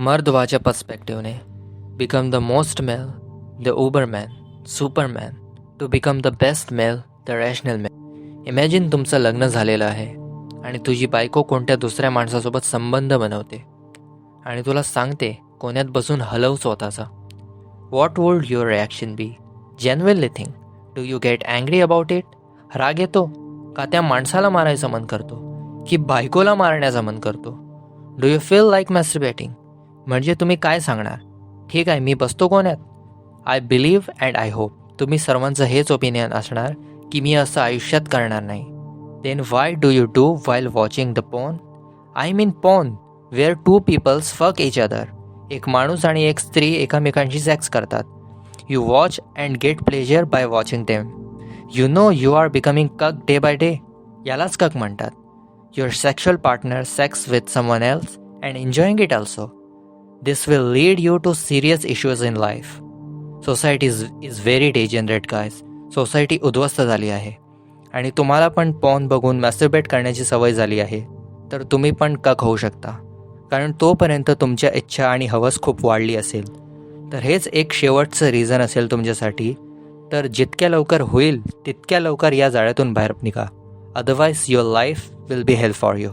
मर्दवाच्या पर्स्पेक्टिव्हने become the most male the uberman superman to become the best male the rational man imagine तुमचं लग्न झालेलं आहे आणि तुझी बायको कोणत्या दुसऱ्या माणसासोबत संबंध बनवते आणि तुला सांगते कोण्यात बसून हलव स्वतःचा. What would your reaction be genuinely think do you get angry about it राग येतो का त्या माणसाला मारायचं मन करतो की बायकोला मारण्याचं मन करतो? Do you feel like masturbating म्हणजे तुम्ही काय सांगणार? ठीक आहे मी बसतो कोण्यात I believe and I hope तुम्ही सर्वांचं हेच ओपिनियन असणार की मी असं आयुष्यात करणार नाही. Then why do you do while watching the porn I mean porn where two peoples fuck each other एक माणूस आणि एक स्त्री एकामेकांशी सेक्स करतात. You watch and get pleasure by watching them you know you are becoming cuck day by day यालाच cuck म्हणतात. Your sexual partner sex with someone else and enjoying it also this will lead you to serious issues in life society is is very degenerate guys society उद्ध्वस्त झाली आहे. आणि तुम्हाला पण pawn बघून मॅस्टरबेट करण्याची सवय झाली आहे. तर तुम्ही पण कक होऊ शकता? कारण तोपर्यंत तुमच्या इच्छा आणि हवस खूप वाढली असेल. तर हेच एक शेवटचं रिझन असेल तुमच्यासाठी. तर जितक्या लवकर होईल तितक्या लवकर या जाळ्यातून बाहेर निघा. Otherwise your life will be help for you